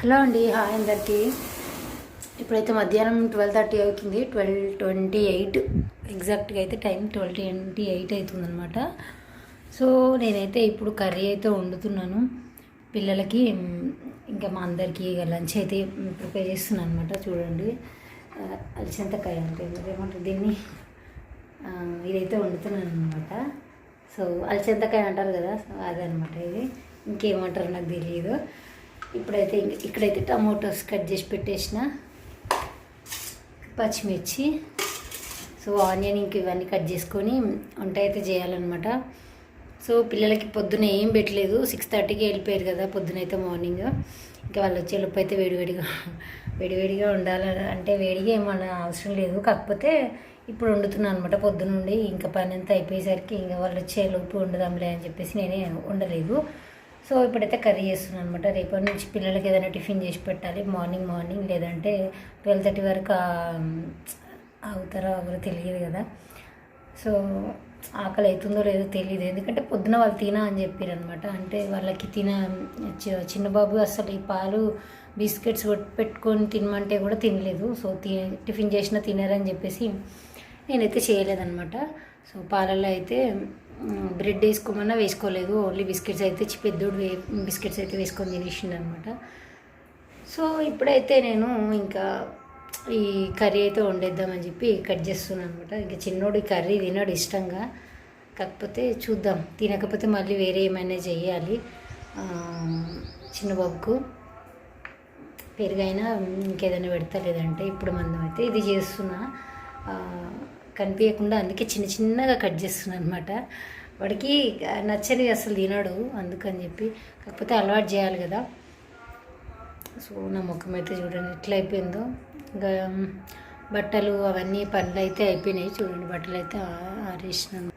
Hello అండి hi అందరికీ. ఇప్పుడైతే మధ్యాహ్నం ట్వెల్వ్ థర్టీ అవుతుంది. ట్వెల్వ్ ట్వంటీ ఎయిట్ ఎగ్జాక్ట్గా అయితే టైం ట్వెల్వ్ ట్వంటీ ఎయిట్ అవుతుందన్నమాట. సో నేనైతే ఇప్పుడు కర్రీ అయితే వండుతున్నాను. పిల్లలకి ఇంకా మా అందరికీ ఇక లంచ్ అయితే ప్రిపేర్ చేస్తున్నాను అనమాట చూడండి. ఆ, అలసంతకాయ అంటే ఏమంటారు దీన్ని? ఇదైతే వండుతున్నాను అనమాట సో అలసంతకాయ అంటారు కదా సో అదనమాట ఇది. ఇంకేమంటారు నాకు తెలియదు. ఇప్పుడైతే ఇక్కడైతే టమోటోస్ కట్ చేసి పెట్టేసిన పచ్చిమిర్చి. సో ఆనియన్ ఇంక ఇవన్నీ కట్ చేసుకొని వంట అయితే చేయాలన్నమాట. సో పిల్లలకి పొద్దున ఏం పెట్టలేదు. సిక్స్ థర్టీకి వెళ్ళిపోయారు కదా పొద్దున అయితే మార్నింగ్. ఇంకా వాళ్ళు వచ్చేలోపు అయితే వేడివేడిగా వేడివేడిగా ఉండాలి అంటే వేడిగా ఏమన్నా అవసరం లేదు. కాకపోతే ఇప్పుడు వండుతున్నాను అనమాట పొద్దునుండి ఇంకా పని అంతా అయిపోయేసరికి ఇంకా వాళ్ళు వచ్చేలోపు వండుదాంలే అని చెప్పేసి నేనే వండలేదు. సో ఇప్పుడైతే కర్రీ చేస్తున్నాను అనమాట రేపటి నుంచి పిల్లలకి ఏదైనా టిఫిన్ చేసి పెట్టాలి. మార్నింగ్ మార్నింగ్ లేదంటే ట్వెల్వ్ థర్టీ వరకు అవుతారో ఎవరో తెలియదు కదా. సో ఆకలి అవుతుందో లేదో తెలియదు. ఎందుకంటే పొద్దున వాళ్ళు తిన అని చెప్పారు అనమాట అంటే వాళ్ళకి తిన చి- అసలు ఈ పాలు బిస్కెట్స్ పెట్టుకొని తినమంటే కూడా తినలేదు. సో తి టిఫిన్ చేసినా తినరని చెప్పేసి నేనైతే చేయలేదన్నమాట. సో పాలల్లో అయితే బ్రెడ్ వేసుకోమన్నా వేసుకోలేదు. ఓన్లీ బిస్కెట్స్ అయితే పెద్దోడు వే బిస్కెట్స్ అయితే వేసుకొని తినేసిండు అనమాట సో ఇప్పుడైతే నేను ఇంకా ఈ కర్రీ అయితే వండేద్దామని చెప్పి కట్ చేస్తున్నాను అనమాట ఇంకా చిన్నోడు ఈ కర్రీ తినడు ఇష్టంగా. కాకపోతే చూద్దాం. తినకపోతే మళ్ళీ వేరే ఏమైనా చేయాలి. చిన్న బాబుకు పెరుగైనా ఇంకేదైనా పెడతా లేదంటే ఇప్పుడు మందం అయితే ఇది చేస్తున్నా. కనిపించకుండా అందుకే చిన్న చిన్నగా కట్ చేస్తున్నాను అనమాట వాడికి నచ్చని అసలు తినడు అందుకని చెప్పి. కాకపోతే అలవాటు చేయాలి కదా. సో నా ముఖం అయితే చూడండి ఎట్లా అయిపోయిందో. ఇంకా బట్టలు అవన్నీ పనులు అయితే అయిపోయినాయి చూడండి బట్టలు అయితే ఆరేసినాను.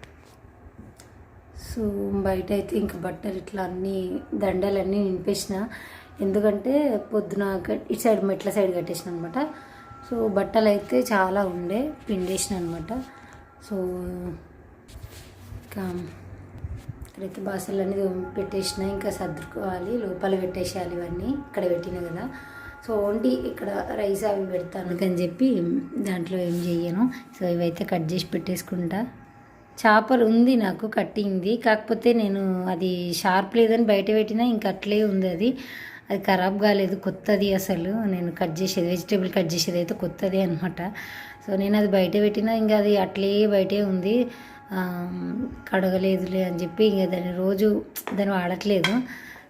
సో బయట అయితే ఇంకా బట్టలు ఇట్లా అన్నీ దండలన్నీ నింపేసిన. ఎందుకంటే పొద్దున ఇటు సైడ్ మెట్ల సైడ్ కట్టేసిన అనమాట సో బట్టలు అయితే చాలా ఉండే పిండేసిన అనమాట సో ఇంకా ఇక్కడైతే అనేది పెట్టేసిన ఇంకా సర్దుకోవాలి లోపల పెట్టేసేయాలి ఇవన్నీ ఇక్కడ పెట్టిన కదా. సో ఓన్లీ ఇక్కడ రైస్ అవి పెడతాను అని చెప్పి దాంట్లో ఏం చెయ్యను. సో ఇవైతే కట్ చేసి పెట్టేసుకుంటా. చేపలు ఉంది నాకు కట్టింది. కాకపోతే నేను అది షార్ప్ లేదని బయట పెట్టినా ఇంకా అట్లే ఉంది అది. అది ఖరాబ్ కాలేదు కొత్తది అసలు. నేను కట్ చేసేది వెజిటేబుల్ కట్ చేసేది అయితే కొత్తది అనమాట సో నేను అది బయట పెట్టినా ఇంకా అది అట్లే బయటే ఉంది. కడగలేదులే అని చెప్పి ఇంకా దాన్ని రోజు దాన్ని వాడట్లేదు.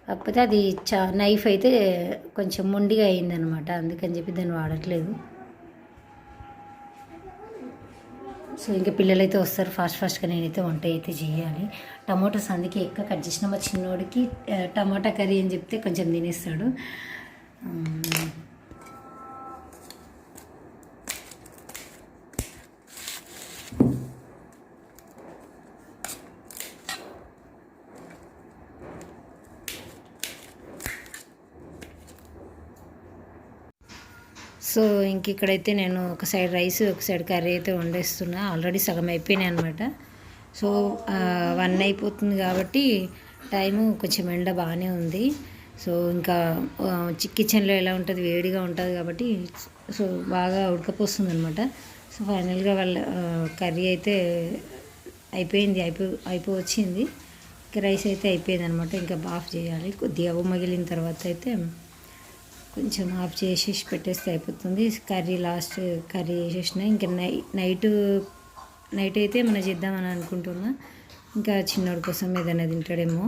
కాకపోతే అది చా నైఫ్ అయితే కొంచెం మొండిగా అయిందనమాట అందుకని చెప్పి దాన్ని వాడట్లేదు. సో ఇంకా పిల్లలైతే వస్తారు ఫాస్ట్ ఫాస్ట్గా నేనైతే వంట అయితే చేయాలి. టమాటోస్ అందుకే ఎక్కువ కట్ చేసిన మా చిన్నోడికి టమాటా కర్రీ అని చెప్తే కొంచెం తినేస్తాడు. సో ఇంక ఇక్కడైతే నేను ఒక సైడ్ రైస్ ఒక సైడ్ కర్రీ అయితే వండేస్తున్నా. ఆల్రెడీ సగం అయిపోయినాయి అనమాట సో వన్ అయిపోతుంది కాబట్టి టైము కొంచెం ఎండ బాగానే ఉంది. సో ఇంకా కిచెన్లో ఎలా ఉంటుంది? వేడిగా ఉంటుంది కాబట్టి సో బాగా ఉడకపోస్తుంది అనమాట సో ఫైనల్గా వాళ్ళ కర్రీ అయితే అయిపోయింది. అయిపో అయిపో వచ్చింది ఇంకా రైస్ అయితే అయిపోయింది అనమాట ఇంకా బాఫ్ చేయాలి. కొద్దిగా మగిలిన తర్వాత అయితే కొంచెం ఆఫ్ చేసేసి పెట్టేస్తే అయిపోతుంది. కర్రీ లాస్ట్ కర్రీ వేసేసిన ఇంకా నై నైట్ నైట్ అయితే మనం చేద్దామని అనుకుంటున్నా. ఇంకా చిన్నోడి కోసం ఏదైనా తింటాడేమో.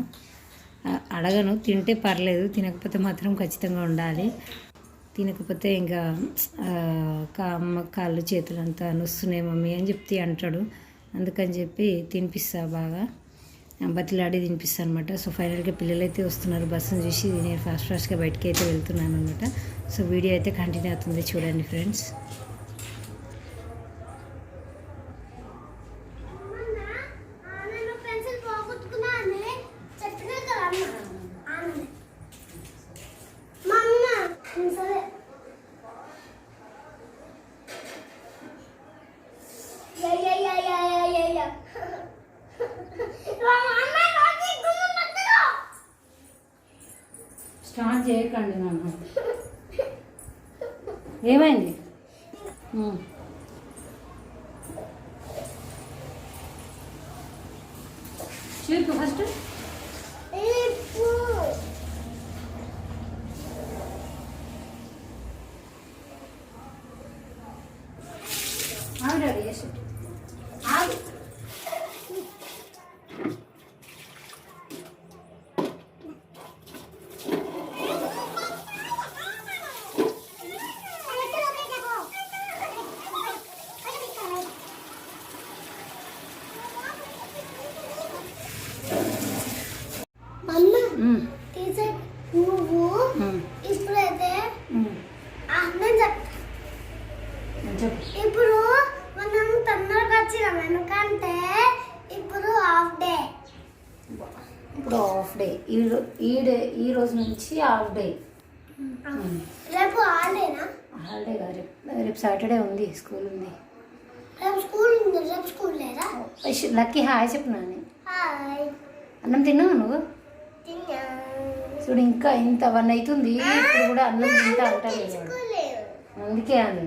అడగను. తింటే పర్లేదు. తినకపోతే మాత్రం ఖచ్చితంగా ఉండాలి. తినకపోతే ఇంకా కామ్మ అమ్మ కాళ్ళు చేతులు అంతా నొస్తున్నాయి మమ్మీ అని చెప్తే అంటాడు. అందుకని చెప్పి తినిపిస్తా బాగా. బతిలాడి తినిపిస్తాను అనమాట సో ఫైనల్గా పిల్లలు అయితే వస్తున్నారు. బస్సును చూసి నేను ఫాస్ట్ ఫాస్ట్గా బయటకి అయితే వెళ్తున్నాను అనమాట సో వీడియో అయితే కంటిన్యూ అవుతుంది చూడండి ఫ్రెండ్స్ నేను పెన్సిల్ పోగొట్టుకున్నాను చెట్టుగా కదా అన్న ఆమె మా అమ్మ సరే yeah yeah yeah yeah yeah yeah yeah మా అమ్మ నాకు గుమ్మ పట్టదు స్టార్ట్ చేయకండి నన్ను ఏమైంది? చూపు ఫస్ట్ ఇప్పుడు ఆగు డాడీ చేసి ఆగు అమ్మ ఉమ్, టీచర్ నువ్వు ఇప్పుడైతే. అన్నం చెప్తా ఇప్పుడు మనం తొందరగా వచ్చినాం. ఎందుకంటే ఇప్పుడు హాఫ్ డే ఇప్పుడు హాఫ్ డే ఈ ఈ డే ఈ రోజు నుంచి హాఫ్ డే రేపు హాలిడేనా హాలిడే కాదు రేపు రేపు సాటర్డే ఉంది స్కూల్ ఉంది. రేపు స్కూల్ ఉంది. రేపు స్కూల్ లేదా? లక్కీ హాయ్ చెప్పు నాని. హాయ్ అన్నం తిన్నావు నువ్వు? తిన్నా. చూడు ఇంకా ఇంత వన్ అవుతుంది. ఇప్పుడు కూడా అన్నం తింటా లేదు అందుకే అని.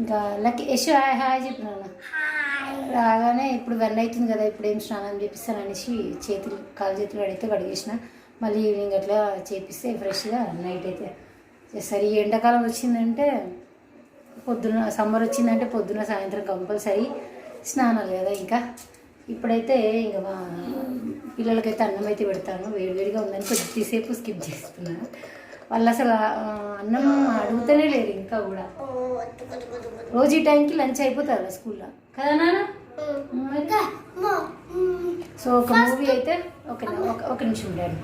ఇంకా లక్కీ యశ్ హాయ్ హాయ్ చెప్పు నాన్న. హాయ్. రాగానే ఇప్పుడు వన్ అవుతుంది కదా ఇప్పుడు ఏం స్నానం చేపిస్తాను అనేసి చేతులు కాలు చేతులు కడిగితే కడిగేసిన. మళ్ళీ ఈవినింగ్ అట్లా చేపిస్తే ఫ్రెష్గా నైట్ అయితే. ఈ ఎండాకాలం వచ్చిందంటే పొద్దున సమ్మర్ వచ్చిందంటే పొద్దున సాయంత్రం కంపల్సరీ స్నానాలు కదా ఇంకా. ఇప్పుడైతే ఇంకా పిల్లలకైతే అన్నం అయితే పెడతాను. వేడివేడిగా ఉందని కొద్దిసేపు స్కిప్ చేస్తున్నాను. వాళ్ళు అసలు అన్నం అడుగుతూనే లేరు ఇంకా కూడా. రోజు ఈ టైంకి లంచ్ అయిపోతారు స్కూల్లో. కదా నాన్న? సో ఒక మూవీ అయితే ఒక ఒక నిమిషం డాడీ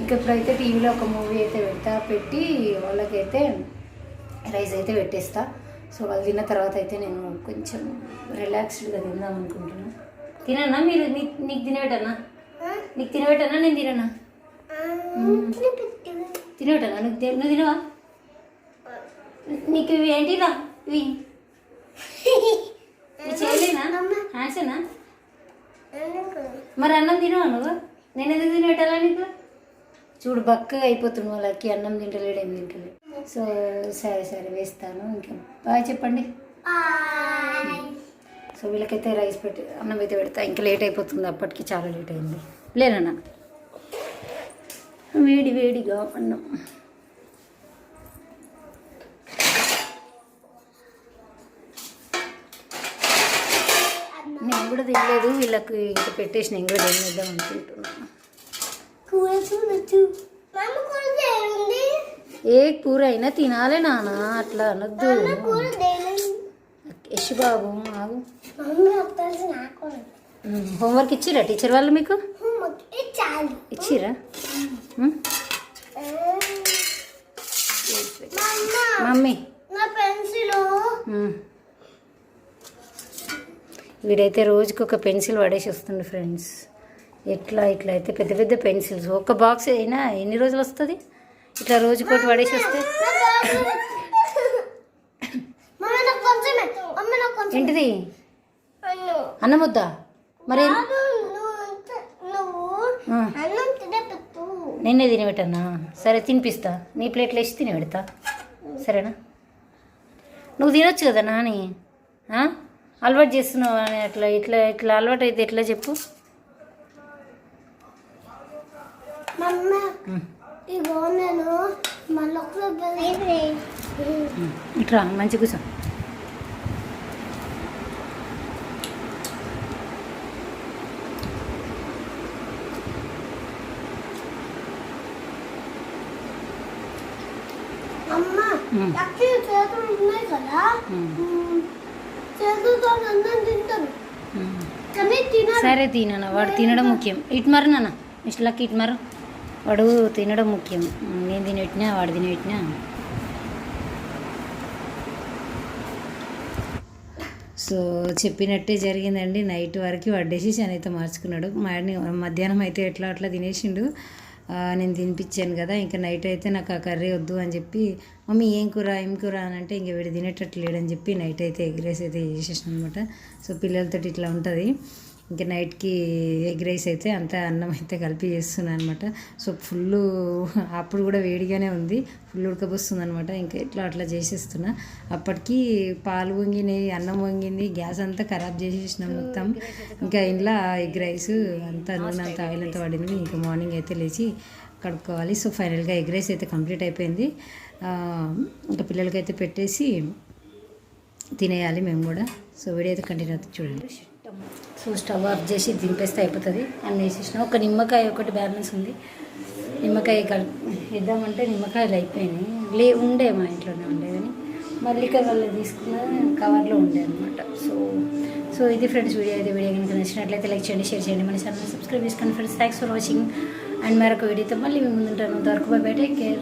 ఇక ఇప్పుడైతే టీవీలో ఒక మూవీ అయితే పెడతా పెట్టి వాళ్ళకైతే రైస్ అయితే పెట్టేస్తా. సో వాళ్ళు తిన్న తర్వాత అయితే నేను కొంచెం రిలాక్స్డ్గా తిందాం అనుకుంటున్నాను తినన్నా మీరు? నీకు తినేటన్నా నీకు తినబెట్టనా? నేను తిననా. తినబెట్టనా నువ్వు తి- నువ్వు తినవా? నీకు ఇవి ఏంటిరా ఇవి? ఇవి చేయలేనా హ్యాండ్సేనా? మరి అన్నం తినవా నువ్వు? నేను ఎందుకు తినబెట్టాలా నీకు? చూడు బక్కగా అయిపోతున్నావు వాళ్ళకి అన్నం తింటలేడు ఏం తింటలేడు. సో సరే సరే వేస్తాను. ఇంకా బాగా చెప్పండి. సో వీళ్ళకైతే రైస్ పెట్టి అన్నం అయితే పెడతా. ఇంకా లేట్ అయిపోతుంది అప్పటికి చాలా లేట్ అయింది. లేనన్నా. వేడి వేడిగా అన్నం. నేను కూడా తినలేదు వీళ్ళకి ఇంకా పెట్టేసి నేను కూడా తినేద్దాం అనుకుంటున్నాను ఏ కూర అయినా తినాలి నాన్న అట్లా అనొద్దు. యశ్ బాబు ఆగు. హోంవర్క్ ఇచ్చిరా టీచర్ వాళ్ళు మీకు? ఇచ్చిరా. మమ్మ. వీడైతే రోజుకి ఒక పెన్సిల్ పడేసి వస్తుంది ఫ్రెండ్స్. ఎట్లా ఇట్లా అయితే పెద్ద పెద్ద పెన్సిల్స్. ఒక బాక్స్ అయినా ఎన్ని రోజులు వస్తుంది? ఇట్లా రోజుకోటి పడేసి వస్తే? ఏంటిది? అన్ను వద్దా మరి నిన్నే తినబెట్టన్నా సరే తినిపిస్తా. నీ ప్లేట్లో వేసి తినబెడతా సరేనా? నువ్వు తినొచ్చు కదా నాని? అలవాటు చేస్తున్నావు అని అట్లా ఇట్లా ఇట్లా అలవాటు అయితే ఎట్లా చెప్పు. ఇట్రా మంచి కూర్చో. చేతులు ఉన్నాయి కదా చేతులతో అన్నం తినను సరే తినన్న వాడు తినడం ముఖ్యం ఇటు మరు నాన్న ఇటు మరు వాడు తినడం ముఖ్యం నేను తినబెట్టినా వాడు తినబెట్టినా సో చెప్పినట్టే జరిగిందండి నైట్ వరకు వాడు డెసిషన్ అయితే మార్చుకున్నాడు మార్నింగ్ మధ్యాహ్నం అయితే ఎట్లా అట్లా తినేసిండు నేను తినిపించాను కదా ఇంకా నైట్ అయితే నాకు ఆ కర్రీ వద్దు అని చెప్పి మమ్మీ ఏం కూర ఏం కూర? అని అంటే ఇంక వీడు తినేటట్టు లేడని చెప్పి నైట్ అయితే ఎగ్ రైస్ అయితే చేసేసాను అనమాట సో పిల్లలతో ఇట్లా ఉంటుంది. ఇంకా నైట్కి ఎగ్ రైస్ అయితే అంత అన్నం అయితే కలిపి చేస్తున్నాను అనమాట సో ఫుల్ అప్పుడు కూడా వేడిగానే ఉంది. ఫుల్ ఉడకబోస్తుంది అనమాట ఇంకా ఇట్లా అట్లా చేసేస్తున్నా. అప్పటికి పాలు వంగినాయి అన్నం వంగింది గ్యాస్ అంతా ఖరాబ్ చేసేసినాం మొత్తం. ఇంకా ఇంట్లో ఎగ్ రైస్ అంతా నూనె అంత ఆయిల్ అంతా పడింది ఇంకా మార్నింగ్ అయితే లేచి కడుక్కోవాలి. సో ఫైనల్గా ఎగ్ రైస్ అయితే కంప్లీట్ అయిపోయింది. ఇంకా పిల్లలకైతే పెట్టేసి తినేయాలి మేము కూడా. సో వీడియో అయితే కంటిన్యూ అయితే చూడండి. సో స్టవ్ ఆఫ్ చేసి దింపేస్తే అయిపోతుంది. అని వేసేసిన. ఒక నిమ్మకాయ ఒకటి బ్యాలెన్స్ ఉంది. నిమ్మకాయ కల్ ఇద్దామంటే నిమ్మకాయలు అయిపోయినాయి. లే ఉండే మా ఇంట్లోనే ఉండే కానీ మల్లిక వాళ్ళు తీసుకున్న కవర్లో ఉండే అనమాట సో సో ఇది ఫ్రెండ్స్ వీడియో. అయితే వీడియో కనుక నచ్చినట్లయితే లైక్ చేయండి షేర్ చేయండి. మన ఛానల్ సబ్స్క్రైబ్ చేసుకోండి friends. Thanks for watching and మరొక వీడియోతో మళ్ళీ మేము ముందుంటాను. అంతవరకు బై బై. Take care